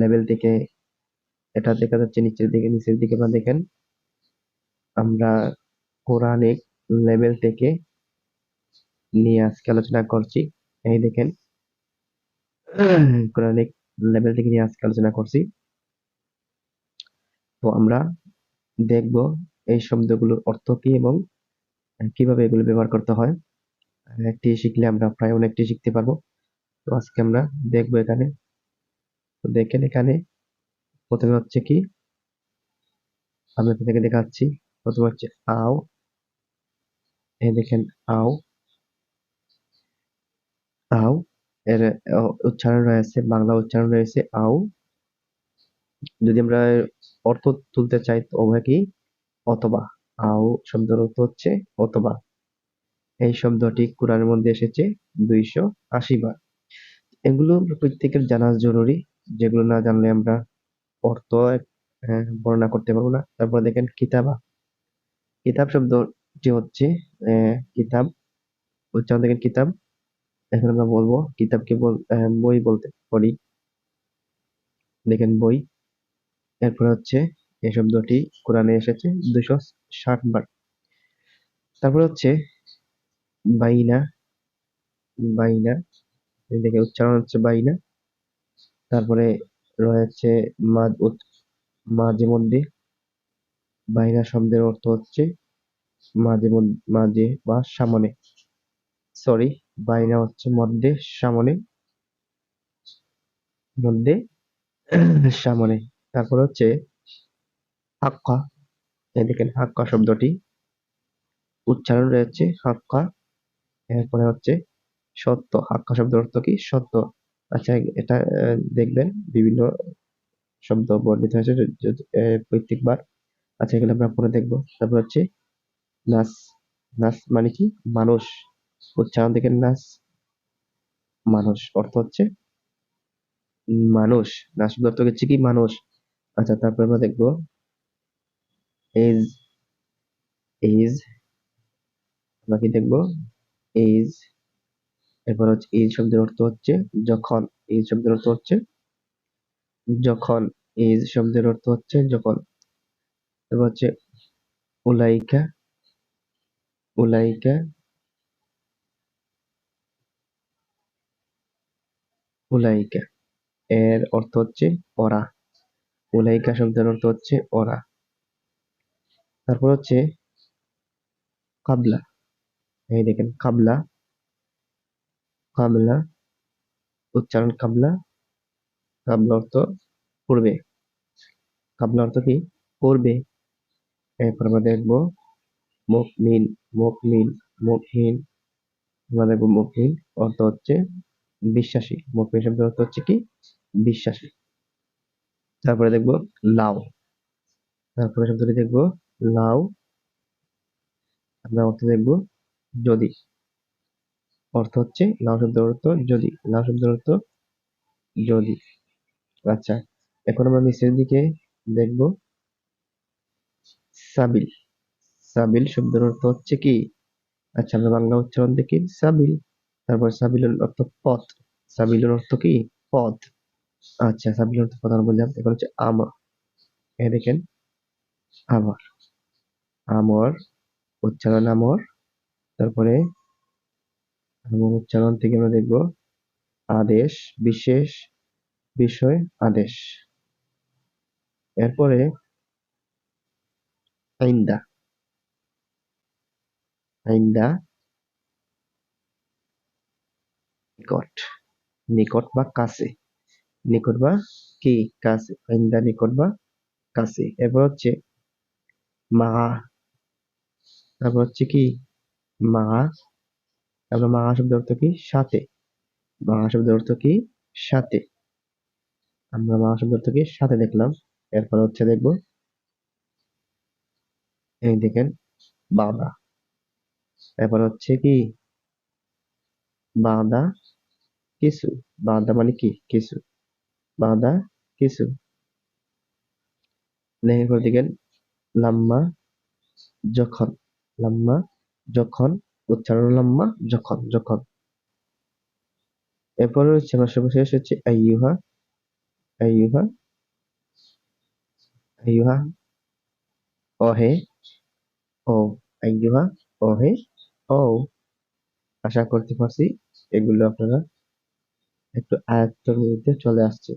Level থেকে এটা দেখা যাচ্ছে নিচের দিকে নিচের দিকে বা দেখেন, আমরা কোরআনিক লেভেল থেকে নিয়ে আজকে আলোচনা করছি। এই দেখেন কোরআনিক লেভেল থেকে নিয়ে আজকে আলোচনা করছি। তো আমরা দেখব এই শব্দগুলোর অর্থ কি এবং কীভাবে এগুলো ব্যবহার করতে হয়। একটি শিখলে আমরা প্রায় অনেকটি শিখতে পারব। তো আজকে আমরা দেখব এখানে দেখেন এখানে প্রথমে হচ্ছে কি, আমি আপনাদেরকে দেখাচ্ছি। প্রথমে হচ্ছে আও। এই দেখেন আও। আও, এর উচ্চারণ রয়েছে, বাংলা উচ্চারণ রয়েছে আও। যদি আমরা অর্থ তুলতে চাই তবে কি, অথবা। আও শব্দের অর্থ হচ্ছে অথবা। এই শব্দটি কোরআনের মধ্যে এসেছে দুইশো আশি বার। এগুলো প্রত্যেকের জানা জরুরি। যেগুলো না জানলে আমরা অর্থ বর্ণনা করতে পারব না। তারপর দেখেন কিতাবা। কিতাব শব্দটি হচ্ছে কিতাব। উচ্চারণ দেখেন কিতাব। এখন আমরা বলব কিতাবকে বই বলতে পারি। দেখেন বই। এরপরে হচ্ছে এই শব্দটি কোরআনে এসেছে, দুশো ষাট বার। তারপরে হচ্ছে বাইনা বাইনা। দেখে উচ্চারণ হচ্ছে বাইনা। তারপরে রয়েছে মাঝে মধ্যে, বাইরা শব্দের অর্থ হচ্ছে মাঝে মাঝে বা সামনে। সরি বাইরা হচ্ছে মধ্যে, সামনে মধ্যে, সামনে। তারপর হচ্ছে হাক্কা। দেখেন, হাক্কা শব্দটি। উচ্চারণ রয়েছে হাক্কা, এরপরে হচ্ছে সত্য। হাক্কা শব্দের অর্থ কি? সত্য। আচ্ছা এটা দেখবেন বিভিন্ন শব্দ বর্ণিত হয়েছে প্রত্যেকবার। আচ্ছা এগুলো আমরা পরে দেখব। তারপর হচ্ছে নাস নাস মানে কি? মানুষ। উচ্চারণ দেখেন, নাস, মানুষ। অর্থ হচ্ছে মানুষ। নাস অর্থ হচ্ছে কি? মানুষ। আচ্ছা তারপর আমরা দেখব এজ এজ আমরা কি দেখব? এজ এরপর হচ্ছে এই শব্দের অর্থ হচ্ছে যখন, এই শব্দের অর্থ হচ্ছে যখন, এই শব্দের অর্থ হচ্ছে যখন। তারপর হচ্ছে উলাইকা উলাইকা উলাইকা। এর অর্থ হচ্ছে ওরা। উলাইকা শব্দের অর্থ হচ্ছে ওরা। তারপর হচ্ছে কাবলা। এই দেখেন, কাবলা। কাবলা, উচ্চারণ কাবলা কাবলা অর্থ পূর্বে কাবলা অর্থ কি? পূর্বে এরপর আমরা দেখব মুকমিন মুকমিন মুকহিন আমরা দেখব মুকহিন অর্থ হচ্ছে বিশ্বাসী। মুকমিন শব্দের অর্থ হচ্ছে কি? বিশ্বাসী। তারপরে দেখব লাউ। তারপরে শব্দটি দেখব লাউ। আমরা অর্থ দেখব যদি। অর্থ হচ্ছে লাউ শব্দের অর্থ যদি লাউ শব্দের অর্থ যদি। আচ্ছা এখন আমরা নিচের দিকে দেখব। সাবিল সাবিল শব্দের অর্থ হচ্ছে কি? আচ্ছা আমরা বাংলা উচ্চারণ দেখি। সাবিল, তারপর সাবিলের অর্থ পথ। সাবিলের অর্থ কি? পথ। আচ্ছা সাবিলের অর্থ পথ বললাম। এখন হচ্ছে আমর এ দেখেন, আমর। আমর, উচ্চারণ আমর, তারপরে এবং উচ্চারণ থেকে আমরা দেখব আদেশ, বিশেষ বিষয়, আদেশ। এরপরে আইন্দা। আইন্দা নিকট। নিকট বা কাছে। নিকট বা কি? কাছে। আইন্দা নিকট বা কাছে। এরপর হচ্ছে মা। তারপর হচ্ছে কি? মা। তারপর মা শব্দের অর্থ কি? সাথে। মা শব্দের অর্থ কি? সাথে। আমরা মা শব্দের অর্থ কি? সাথে দেখলাম। এরপর হচ্ছে দেখব, এই দেখেন বাঁধা এরপর হচ্ছে কি? বাঁধা কিছু। বাঁধা মানে কি? কিছু। বাঁধা কিছু। পর দেখেন, লাম্মা যখন। লাম্মা যখন উচ্চারণ লম্বা যখন যখন। এরপরে হচ্ছে আমার সর্বশেষ হচ্ছে অহে ও, আইয়ুহা অহে ও। আশা করতে পারছি এগুলো আপনারা একটু আয়ত্তের মধ্যে চলে আসছে।